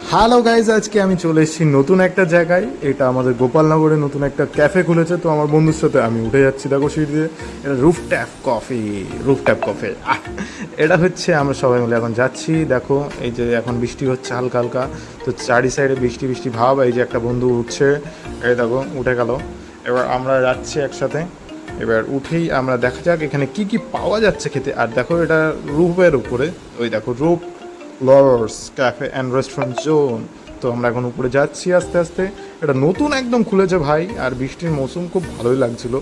Hello guys আজকে আমি চলে এসেছি নতুন একটা জায়গায়। এটা আমাদের গোপালনগরে নতুন একটা ক্যাফে খুলেছে। তো আমার বন্ধুর সাথে আমি উঠে যাচ্ছি দেখো সিঁড়ি দিয়ে। এটা rooftop coffee rooftop coffee এটা হচ্ছে আমরা সবাই মিলে এখন যাচ্ছি। দেখো, এই যে এখন বৃষ্টি হচ্ছে হালকা হালকা। তো চারি সাইডে বৃষ্টি বৃষ্টি ভাব। এই যে একটা বন্ধু উঠছে। এই দেখো, উঠে গেল। এবার আমরা যাচ্ছি একসাথে। এবার উঠেই আমরা দেখা যাক এখানে কি কি পাওয়া যাচ্ছে খেতে। আর দেখো, এটা রুফের উপরে। ওই দেখো রুফ লর্স ক্যাফে অ্যান্ড রেস্টুরেন্ট জোন তো আমরা এখন উপরে যাচ্ছি আস্তে আস্তে। এটা নতুন একদম খুলেছে ভাই, আর বৃষ্টির মৌসুম খুব ভালোই লাগছিল।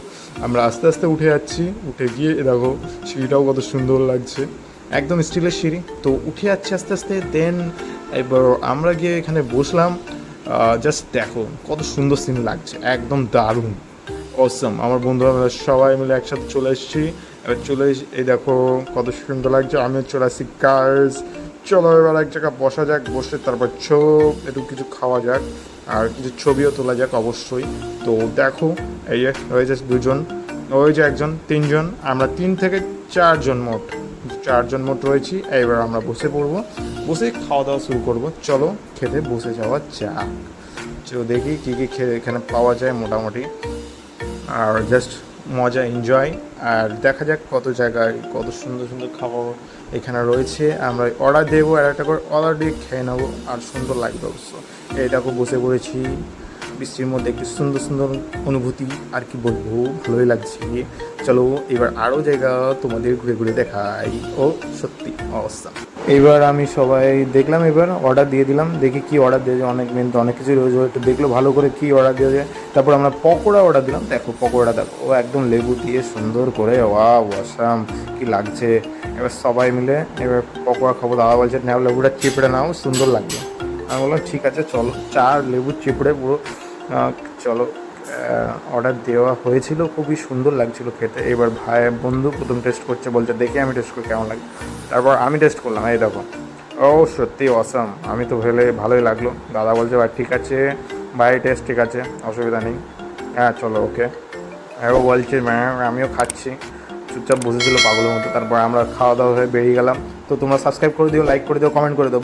আমরা আস্তে আস্তে উঠে যাচ্ছি, উঠে গিয়ে দেখো, সিঁড়িটাও কত সুন্দর লাগছে। একদম স্টিলের সিঁড়ি। তো উঠে যাচ্ছি আস্তে আস্তে দেন এবার আমরা গিয়ে এখানে বসলাম। জাস্ট দেখো, কত সুন্দর সিন লাগছে, একদম দারুণ। অসম আমার বন্ধুরা মিলে সবাই মিলে একসাথে চলে এসেছি। এবার চলে এই দেখো, কত সুন্দর লাগছে। আমিও চলে আসছি কার্স চলো এবার এক জায়গায় বসা যাক, বসে তারপর ছোপ একটু কিছু খাওয়া যাক, আর কিছু ছবিও তোলা যাক অবশ্যই। তো দেখো, এই যে রয়েছে দুজন, ওই যে একজন, তিনজন, আমরা তিন থেকে চারজন মোট চারজন মোট রয়েছি এবার আমরা বসে পড়ব বসে খাওয়া দাওয়া শুরু করব। চলো, খেতে বসে যাওয়া যাক। তো দেখি কী কী এখানে পাওয়া যায় মোটামুটি। আর জাস্ট মজা এনজয় আর দেখা যাক কত জায়গায় কত সুন্দর সুন্দর খাবার এখানে রয়েছে। আমরা অর্ডার দেবো, আর একটা করে অর্ডার দিয়ে খেয়ে নেব, আর সুন্দর লাগবে অবশ্য। এটা খুব বসে পড়েছি। বৃষ্টির মধ্যে একটু সুন্দর সুন্দর অনুভূতি আর কি বলব, ভালোই লাগছে। চলো এবার আরও জায়গা তোমাদের ঘুরে ঘুরে দেখাই। ও, সত্যি অবস্থা। এবার আমি সবাই দেখলাম, এবার অর্ডার দিয়ে দিলাম। দেখি কি অর্ডার দিয়ে যায়, অনেক মেন তো অনেক কিছু রয়েছে, একটু দেখল, ভালো করে কি অর্ডার দেওয়া যায়। তারপর আমরা পকোড়া অর্ডার দিলাম। দেখো পকোড়া দেখো, ও একদম লেবু দিয়ে সুন্দর করে ওয়া ওয়াসাম কি লাগছে। এবার সবাই মিলে এবার পকোড়া খাব। দাদা বলছে, নাও লেবুটা চিপড়ে নাও, সুন্দর লাগবে। আমি বললাম, ঠিক আছে, চলো। চার লেবু চিপড়ে পুরো চলো অর্ডার দেওয়া হয়েছিল, খুবই সুন্দর লাগছিল খেতে। এবার ভাই, বন্ধু প্রথম টেস্ট করছে, বলছে, দেখে আমি টেস্ট করি, কেমন লাগে? তারপর আমি টেস্ট করলাম, এই দেখো। ও, সত্যি অসাম আমি তো ভেলে ভালোই লাগল। দাদা বলছে, ভাই, ঠিক আছে, ভাই টেস্ট ঠিক আছে, অসুবিধা নেই। হ্যাঁ চলো ওকে হ্যাঁ ও বলছে ম্যাম আমিও খাচ্ছি। চুপচাপ বসেছিল পাগলের মতো। তারপর আমরা খাওয়া দাওয়া হয়ে বেরিয়ে গেলাম। তো তোমরা সাবস্ক্রাইব করে দিও লাইক করে দিও কমেন্ট করে দিও।